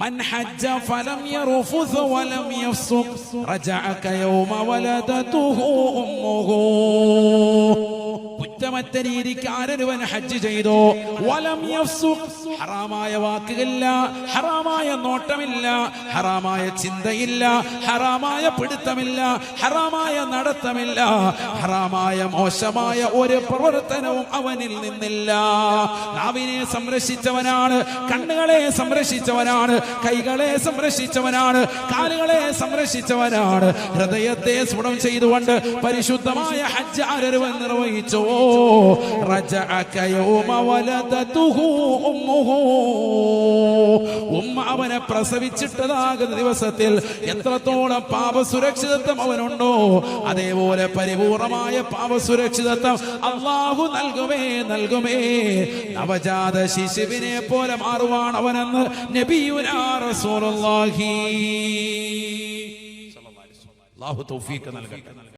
من حج فلم يرفث ولم يفسق. رجع كيوم ولدته أمه കുറ്റമറ്റ രീതിക്ക് ആരൊരുവൻ ഹജ്ജ് ചെയ്തോ? വലം ഹറാമായ വാക്കുകളില്ല ഹറാമായ നോട്ടമില്ല ഹറാമായ ചിന്തയില്ല ഹറാമായ പിടുത്തമില്ല ഹറാമായ നടത്തമില്ല ഹറാമായ മോശമായ ഒരു പ്രവർത്തനവും അവനിൽ നിന്നില്ല. നാവിനെ സംരക്ഷിച്ചവനാണ് കണ്ണുകളെ സംരക്ഷിച്ചവനാണ് കൈകളെ സംരക്ഷിച്ചവനാണ് കാലുകളെ സംരക്ഷിച്ചവനാണ്. ഹൃദയത്തെ സ്ഫുടം ചെയ്തുകൊണ്ട് പരിശുദ്ധമായ ഹജ്ജ് ആരൊരുവൻ നിർവഹിച്ചോ? റജഅക يوم ولدته أمه ഉമ്മ അവനെ പ്രസവിച്ചിട്ടതാകുന്ന ദിവസത്തിൽ എത്രത്തോളം പാപസുരക്ഷിതത്വം അവനുണ്ടോ അതേപോലെ പരിപൂർണമായ പാപസുരക്ഷിതത്വം അള്ളാഹു നൽകുമേ നൽകുമേ. നവജാത ശിശുവിനെ പോലെ മാറുവാണ് അവനെന്ന് നബിയുനാ റസൂലുള്ളാഹി. അള്ളാഹു തൗഫീഖ് നൽകട്ടെ.